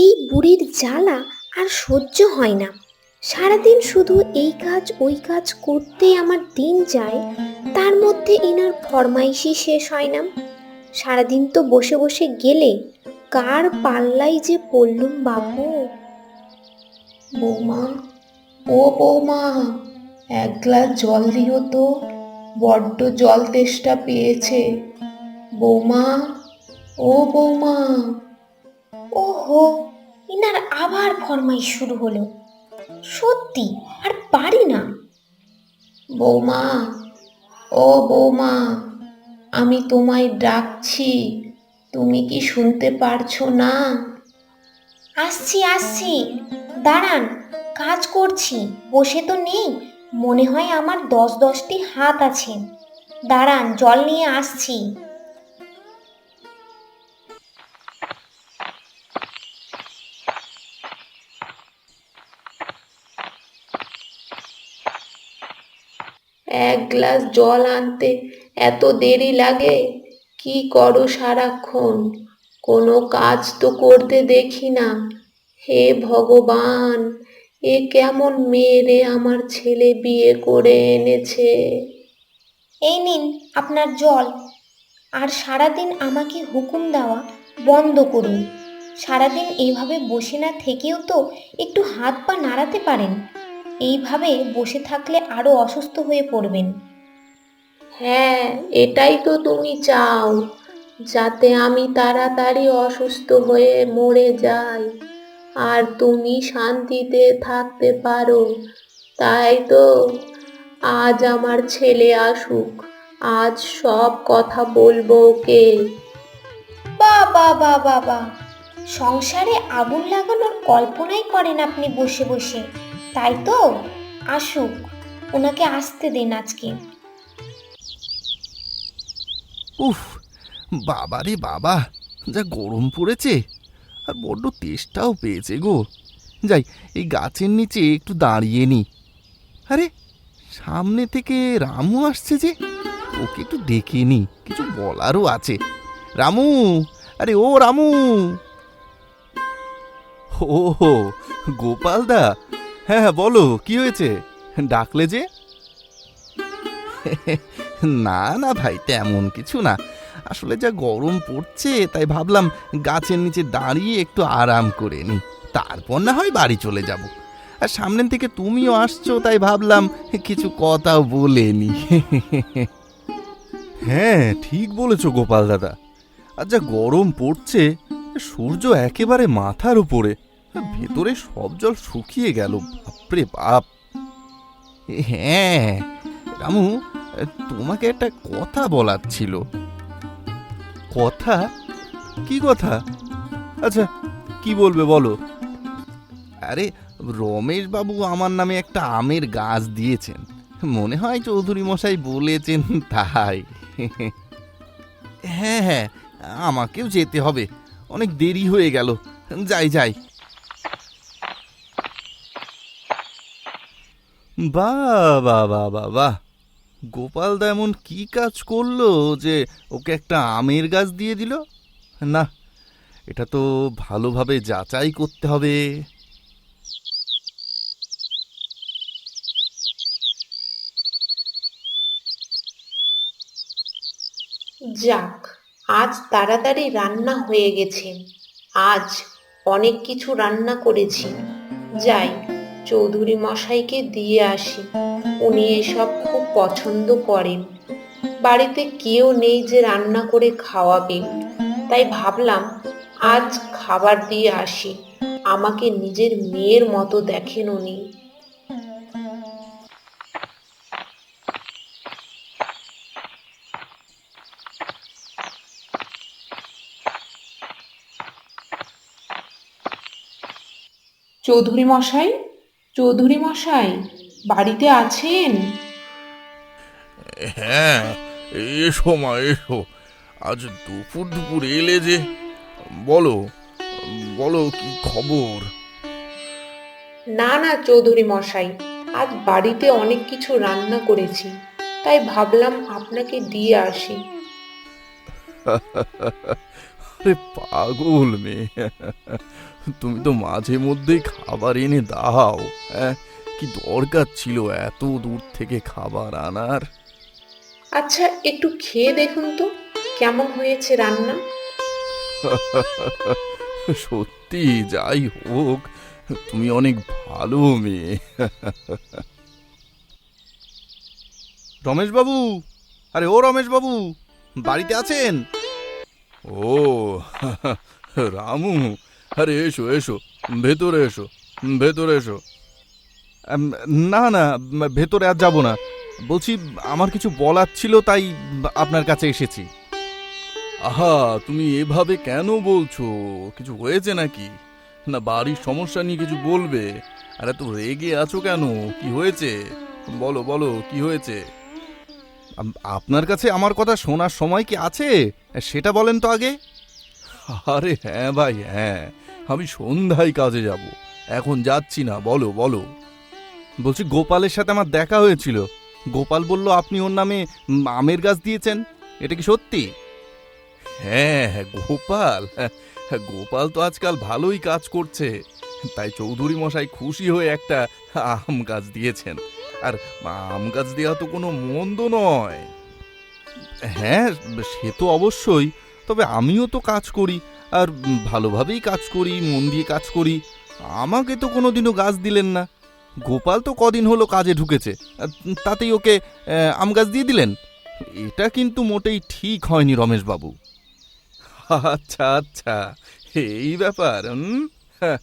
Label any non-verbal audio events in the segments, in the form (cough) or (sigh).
এই বুড়ির জ্বালা আর সহ্য হয় না। সারাদিন শুধু এই কাজ, ওই কাজ করতেই আমার দিন যায়, তার মধ্যে এনার ফরমাইশি শেষ হয় না। সারাদিন তো বসে বসে গেলে, কার পাল্লাই যে পড়লুম বাবু বৌমা, ও বৌমা, এক গ্লাস জল দিও তো, বড্ড জল তেষ্টা পেয়েছে। বৌমা, ও বৌমা, ওহো ইনার আবার ফরমাই শুরু হলো। সত্যি, আর পারি না। বৌমা, ও বৌমা, আমি তোমায় ডাকছি, তুমি কি শুনতে পারছ না? আসছি আসছি। দাঁড়ান, কাজ করছি, বসে তো নেই। মনে হয় আমার দশ দশটি হাত আছে। দাঁড়ান, জল নিয়ে আসছি। এক গ্লাস জল আনতে এত দেরি লাগে? কি করো সারাক্ষণ? কোনো কাজ তো করতে দেখি না। হে ভগবান, এ কেমন মেয়েরে আমার ছেলে বিয়ে করে এনেছে? এই নিন আপনার জল। আর সারাদিন আমাকে হুকুম দেওয়া বন্ধ করুন। সারাদিন এইভাবে বসে না থেকেও তো একটু হাত পা নাড়াতে পারেন। এইভাবে বসে থাকলে আরও অসুস্থ হয়ে পড়বেন। হ্যাঁ এটাই তো তুমি চাও যাতে আমি তাড়াতাড়ি অসুস্থ হয়ে মরে যাই। আর তুমি শান্তিতে থাকতে পারো তাই তো আজ আমার ছেলে আসুক আজ সব কথা বলব ওকে। বা বা বা বা বা সংসারে আগুন লাগানোর কল্পনাই করেন আপনি বসে বসে। তাই তো? আসুক, ওনাকে আসতে দিন আজকে। উফ, বাবা রে বাবা, যা গরম পড়েছে। আর বড্ড তেষ্টাও পেয়েছে গো। যাই, এই গাছের নিচে একটু দাঁড়িয়ে নি। আরে, সামনে থেকে রামু আসছে যে, ওকে একটু ডেকে নি, কিছু বলারও আছে। রামু, আরে ও রামু। ও গোপালদা হ্যাঁ হ্যাঁ বলো, কি হয়েছে? ডাকলে যে? না না ভাই, তেমন কিছু না। আসলে যা গরম পড়ছে, তাই ভাবলাম গাছের নিচে দাঁড়িয়ে একটু আরাম করে নি তারপর না হয় বাড়ি চলে যাব। আর সামনের থেকে তুমিও আসছো, তাই ভাবলাম কিছু কথা বলে নি হ্যাঁ ঠিক বলেছ গোপাল দাদা। আর যা গরম পড়ছে, সূর্য একেবারে মাথার উপরে। ভেতরে সব জল শুকিয়ে গেল। বাপরে বাপ। হ্যাঁ রামু, তোমাকে একটা কথা বলার ছিল। কথা? কি কথা? আচ্ছা কি বলবে বলো? আরে রমেশ বাবু আমার নামে একটা আমের গাছ দিয়েছেন। মনে হয় চৌধুরী মশাই বলেছেন তাই। হ্যাঁ হ্যাঁ আমাকেও যেতে হবে। অনেক দেরি হয়ে গেল। যাই যাই। বাহ বাহ বাহ বাহ বাহ। গোপালদা এমন কি কাজ করল যে ওকে একটা আমের গাছ দিয়ে দিল? না, এটা তো ভালোভাবে যাচাই করতে হবে। যাক, আজ তাড়াতাড়ি রান্না হয়ে গেছে। আজ অনেক কিছু রান্না করেছি। যাই চৌধুরী মশাইকে দিয়ে আসি। উনি এসব খুব পছন্দ করেন। বাড়িতে কেউ নেই যে রান্না করে খাওয়াবে। তাই ভাবলাম, আজ খাবার দিয়ে আসি। আমাকে নিজের মেয়ের মতো দেখেন উনি। চৌধুরী মশাই? চৌধুরী মশাই বাড়িতে আছেন? হ্যাঁ এসো মা এসো। আজ দুপুর দুপুর এলে যে বলো বলো কি খবর? না না চৌধুরী মশাই আজ বাড়িতে অনেক কিছু রান্না করেছি তাই ভাবলাম আপনাকে দিয়ে আসি। (laughs) আরে পাগল মেয়ে। তুমি তো মাঝে মধ্যেই খাবার এনে দাও হ্যাঁ? কি দরকার ছিল এত দূর থেকে খাবার আনার? আচ্ছা একটু খেয়ে দেখুন তো কেমন হয়েছে রান্না? সত্যি যাই হোক তুমি অনেক ভালো মেয়ে। রমেশবাবু আরে ও রমেশবাবু বাড়িতে আছেন? ও, (laughs) রামু, আরে এসো এসো, ভেতরে এসো ভেতরে এসো। না না, ভেতরে আর যাব না। বলছি, আমার কিছু বলার ছিল, তাই আপনার কাছে এসেছি। আহা, তুমি এভাবে কেন বলছো? কিছু হয়েছে নাকি? না, বাড়ির সমস্যা নিয়ে কিছু বলবে? আরে তো রেগে আছো কেন? কি হয়েছে? বলো বলো, কি হয়েছে? আপনার কাছে আমার কথা শোনার সময় কি আছে? সেটা বলেন তো আগে। আরে হ্যাঁ ভাই হ্যাঁ। আমি সন্ধ্যায় কাজে যাব। এখন যাচ্ছি না বলো বলো। বলছি গোপালের সাথে আমার দেখা হয়েছিল। গোপাল বলল আপনি ওর নামে আমের গাছ দিয়েছেন। এটা কি সত্যি? হ্যাঁ হ্যাঁ, গোপাল। হ্যাঁ, গোপাল তো আজকাল ভালোই কাজ করছে। তাই চৌধুরী মশাই খুশি হয়ে একটা আম গাছ দিয়েছেন। আর আম গাছ দেওয়া তো কোনো মন্দ নয়। হ্যাঁ সে তো অবশ্যই। তবে আমিও তো কাজ করি আর ভালোভাবেই কাজ করি মন দিয়ে কাজ করি। আমাকে তো কোনোদিনও গাছ দিলেন না। গোপাল তো কদিন হলো কাজে ঢুকেছে। তাতেই ওকে আম গাছ দিয়ে দিলেন? এটা কিন্তু মোটেই ঠিক হয়নি রমেশবাবু। আচ্ছা আচ্ছা এই ব্যাপার? হ্যাঁ,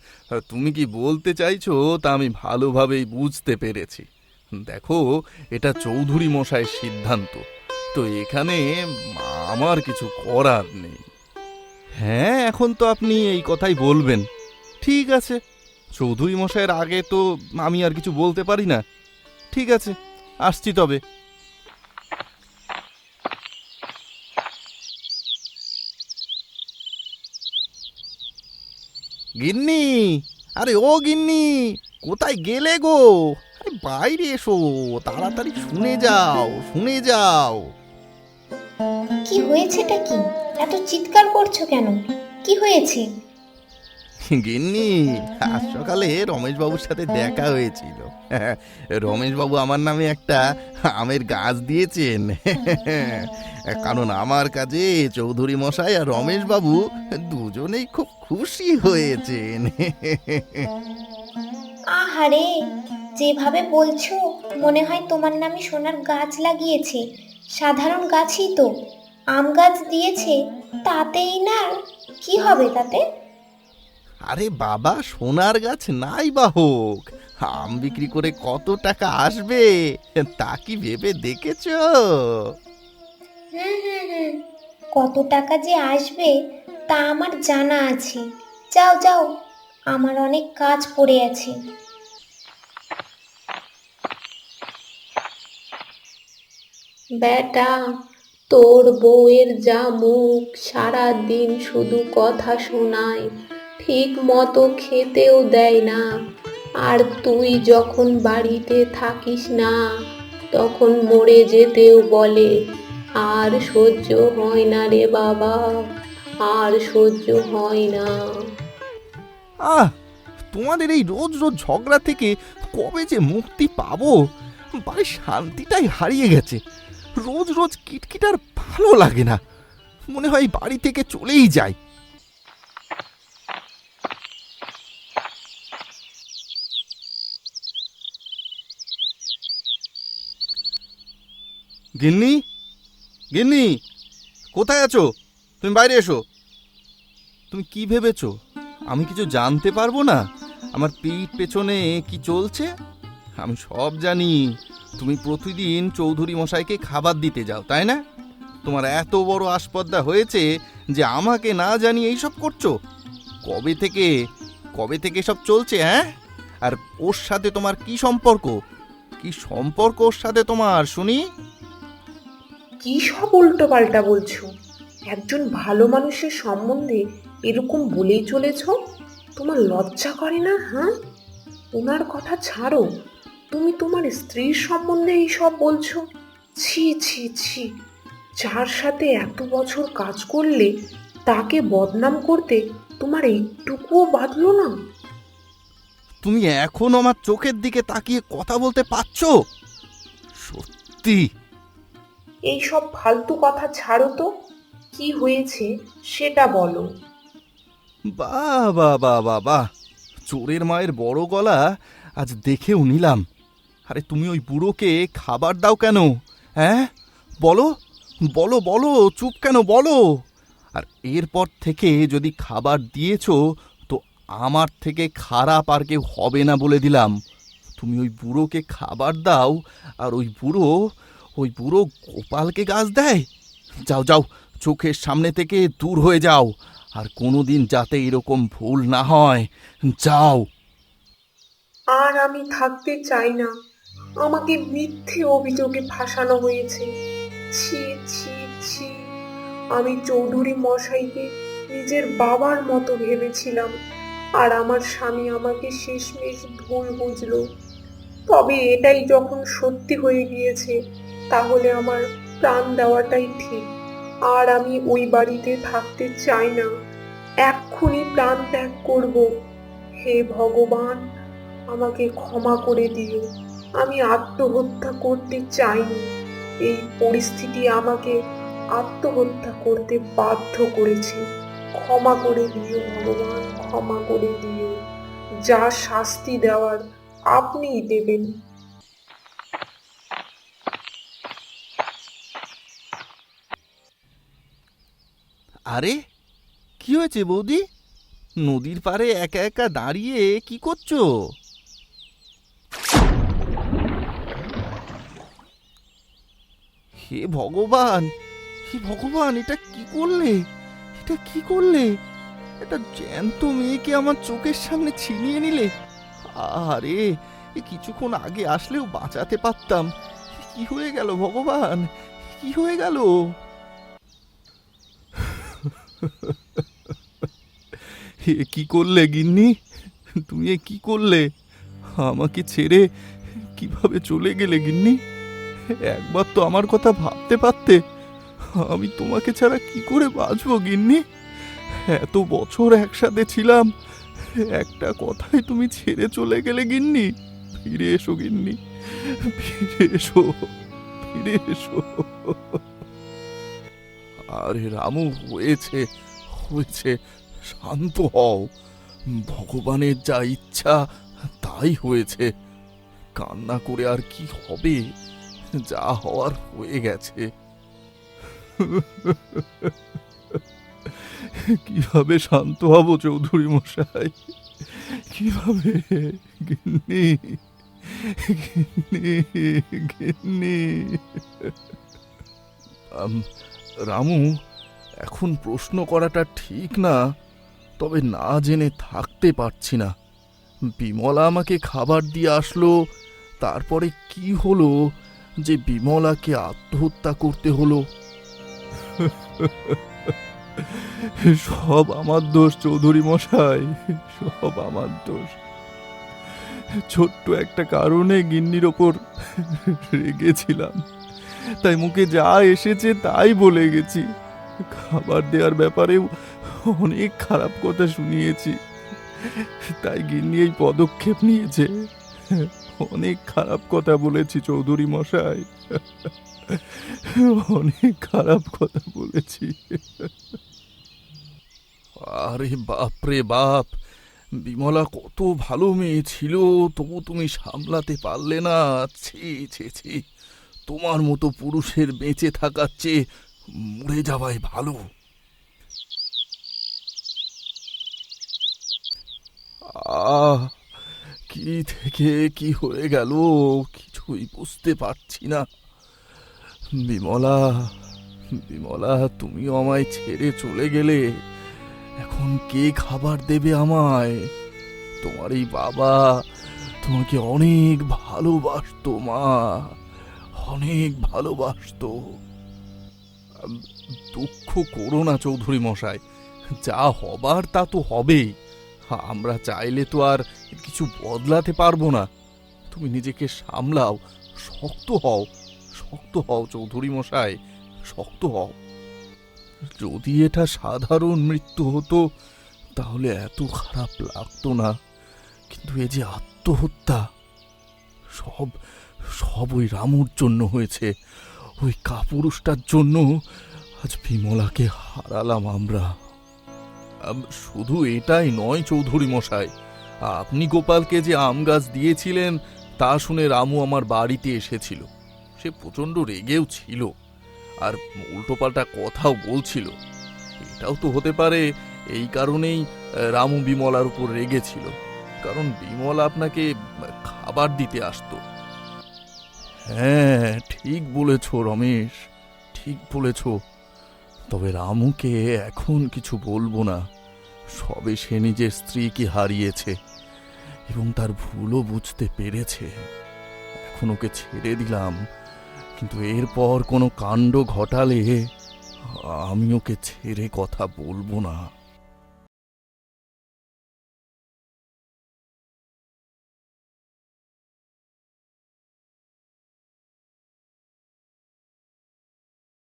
তুমি কি বলতে চাইছো তা আমি ভালোভাবেই বুঝতে পেরেছি। দেখো, এটা চৌধুরী মশাইয়ের সিদ্ধান্ত। তো এখানে আমার কিছু করার নেই। হ্যাঁ এখন তো আপনি এই কথাই বলবেন। ঠিক আছে, চৌধুরী মশাইয়ের আগে তো আমি আর কিছু বলতে পারি না। ঠিক আছে, আসছি তবে। গিন্নি, আরে ও গিন্নি! কোথায় গেলে গো? আরে বাইরে এসো তাড়াতাড়ি শুনে যাও শুনে যাও। কি হয়েছেটা কি? এত চিৎকার করছ কেন? কি হয়েছে? গিন্নি আজ সকালে রমেশবাবুর সাথে দেখা হয়েছিল। রমেশবাবু আমার নামে একটা আমের গাছ দিয়েছেন। কারণ আমার কাজে চৌধুরী মশাই আর রমেশবাবু দুজনেই খুব খুশি হয়েছেন। আহারে যেভাবে বলছো মনে হয় তোমার নামে সোনার গাছ লাগিয়েছে। সাধারণ গাছই তো। আম গাছ দিয়েছে তাতেই না কি হবে তাতে? আরে বাবা সোনার গাছ নাই বা হোক। আম বিক্রি করে কত টাকা আসবে তা কি ভেবে দেখেছ? হুম হুম হুম। কত টাকা যে আসবে তা আমার জানা আছে। যাও যাও আমার অনেক কাজ পড়ে আছে। বেটা তোর বউয়ের যা মুখ সারা দিন শুধু কথা শোনায়, ঠিক মতো খেতেও দেয় না। আর তুই যখন বাড়িতে থাকিস না, তখন মরে যেতেও বলে, আর সহ্য হয় না রে বাবা, আর সহ্য হয় না। আহ, তোমাদের এই রোজ রোজ ঝগড়া থেকে কবে যে মুক্তি পাবো? বাড়ির শান্তিটাই হারিয়ে গেছে। রোজ রোজ কিটকিটার ভালো লাগে না। মনে হয় বাড়ি থেকে চলেই যায়। গিন্নি? গিন্নি, কোথায় আছো? তুমি বাইরে এসো। তুমি কি ভেবেছো? আমি কিছু জানতে পারব না? আমার পিঠ পেছনে কি চলছে? আমি সব জানি। তুমি প্রতিদিন চৌধুরী মশাইকে খাবার দিতে যাও, তাই না? তোমার এত বড় আসপদ্দা হয়েছে যে আমাকে না জানিয়ে এইসব করছ? কবে থেকে কবে থেকে সব চলছে হ্যাঁ? আর ওর সাথে তোমার কি সম্পর্ক? কি সম্পর্ক ওর সাথে তোমার, শুনি? কি সব উল্টো পাল্টা বলছো? একজন ভালো মানুষের সম্বন্ধে এরকম বলেই চলেছ? তোমার লজ্জা করে না হ্যাঁ? ওনার কথা ছাড়ো। তুমি তোমার স্ত্রীর সম্বন্ধে এই সব বলছো? ছি ছি ছি। যার সাথে এত বছর কাজ করলে তাকে বদনাম করতে তোমার একটুকুও বাঁধলো না? তুমি এখন আমার চোখের দিকে তাকিয়ে কথা বলতে পারছ? সত্যি। এইসব ফালতু কথা ছাড়ো তো। কি হয়েছে সেটা বলো। বা বা বা বা বা চোরের মায়ের বড় গলা আজ দেখেও নিলাম। আরে তুমি ওই বুড়োকে খাবার দাও কেন? হ্যাঁ? বলো বলো বলো, চুপ কেন, বলো। আর এরপর থেকে যদি খাবার দিয়েছ, তো আমার থেকে খারাপ আর কেউ হবে না বলে দিলাম। তুমি ওই বুড়োকে খাবার দাও, আর ওই বুড়ো ওই বুড়ো গোপালকে গাছ দেয়। যাও যাও, চোখের সামনে থেকে দূর হয়ে যাও, আর কোনো দিন যাতে এরকম ভুল না হয়। যাও। আর আমি থাকতে চাই না। আমাকে মিথ্যে অভিযোগে ফাঁসানো হয়েছে। ছি ছি ছি। আমি চৌধুরী মশাইকে নিজের বাবার মতো ভেবেছিলাম আর আমার স্বামী আমাকে শেষমেশ ভুল বুঝলো। তবে এটাই যখন সত্যি হয়ে গিয়েছে, তাহলে আমার প্রাণ দেওয়াটাই ঠিক। আর আমি ওই বাড়িতে থাকতে চাই না। এক্ষুনি প্রাণ ত্যাগ করব। হে ভগবান, আমাকে ক্ষমা করে দিও। আমি আত্মহত্যা করতে চাইনি। এই পরিস্থিতি আমাকে আত্মহত্যা করতে বাধ্য করেছে। ক্ষমা করে দিও, ভগবান, ক্ষমা করে দিও। যা শাস্তি দেওয়ার আপনিই দেবেন। আরে, কি হয়েছে বৌদি? নদীর পাড়ে একা একা দাঁড়িয়ে কি করছ? হে ভগবান হে ভগবান, এটা কি করলে? এটা কি করলে? এটা জ্যান্ত মেয়েকে আমার চোখের সামনে ছিনিয়ে নিলে? আরে এ কিছুক্ষণ আগে আসলেও বাঁচাতে পারতাম। কি হয়ে গেল ভগবান? কি হয়ে গেল? এ কি করলে গিন্নি? তুমি এ কি করলে? আমাকে ছেড়ে কীভাবে চলে গেলে গিন্নি? একবার তো আমার কথা ভাবতে পারতে, আমি তোমাকে ছাড়া কি করে বাঁচবো গিন্নি? এত বছর একসাথে ছিলাম, একটা কথাই তুমি ছেড়ে চলে গেলে গিন্নি? ফিরে এসো গিন্নি, ফিরে এসো ফিরে এসো। আরে রামু, হয়েছে হয়েছে, শান্ত হও। ভগবানের যা ইচ্ছা, তাই হয়েছে। কান্না করে আর কি হবে? যা হওয়ার হয়ে গেছে। কীভাবে শান্ত হব চৌধুরী মশাই? কীভাবে? রামু, এখন প্রশ্ন করাটা ঠিক না, তবে না জেনে থাকতে পারছি না। বিমলা আমাকে খাবার দিয়ে আসলো, তারপরে কি হলো? যে বিমলাকে আত্মহত্যা করতে হলো। সব আমার দোষ, চৌধুরী মশাই, সব আমার দোষ। ছোট্ট একটা কারণে গিন্নির ওপর রেগেছিলাম। তাই মুখে যা এসেছে তাই বলে গেছি। খাবার দেওয়ার ব্যাপারেও অনেক খারাপ কথা শুনিয়েছি। তাই গিন্নি এই পদক্ষেপ নিয়েছে। অনেক খারাপ কথা বলেছি চৌধুরী মশাই। অনেক খারাপ কথা বলেছি। আরে বাপ রে বাপ, বিমলা কত ভালো মেয়ে ছিল, তবু তুমি সামলাতে পারলে না। ছি ছি ছি, তোমার মতো পুরুষের বেঁচে থাকার চেয়ে মরে যাওয়াই ভালো। আহ কি থেকে কি হয়ে গেল কিছুই বুঝতে পারছি না। বিমলা বিমলা, তুমিও আমায় ছেড়ে চলে গেলে। এখন কে খাবার দেবে আমায়? তোমার এই বাবা তোমাকে অনেক ভালোবাসতো, মা। অনেক ভালোবাসতো। দুঃখ করো না চৌধুরী মশাই, যা হবার তা তো হবেই। আমরা চাইলে তো আর কিছু বদলাতে পারব না। তুমি নিজেকে সামলাও, শক্ত হও শক্ত হও চৌধুরী মশাই, শক্ত হও। যদি এটা সাধারণ মৃত্যু হতো, তাহলে এত খারাপ লাগতো না। কিন্তু এ যে আত্মহত্যা, সব সব ওই রামুর জন্য হয়েছে। ওই কাপুরুষটার জন্য আজ বিমলাকে হারালাম আমরা। শুধু এটাই নয় চৌধুরী মশাই আপনি গোপালকে যে আম গাছ দিয়েছিলেন, তা শুনে রামু আমার বাড়িতে এসেছিল। সে প্রচণ্ড রেগেও ছিল আর উল্টোপাল্টা কথাও বলছিল। এটাও তো হতে পারে এই কারণেই রামু বিমলার উপর রেগেছিল। কারণ বিমলা আপনাকে খাবার দিতে আসতো। হ্যাঁ ঠিক বলেছ রমেশ, ঠিক বলেছ। তবে রামুকে এখন কিছু বলব না। সবে সে নিজের স্ত্রীকে হারিয়েছে এবং তার ভুলও বুঝতে পেরেছে। এখন ওকে ছেড়ে দিলাম, কিন্তু এরপর কোনো কাণ্ড ঘটালে আমি ওকে ছেড়ে কথা বলব না।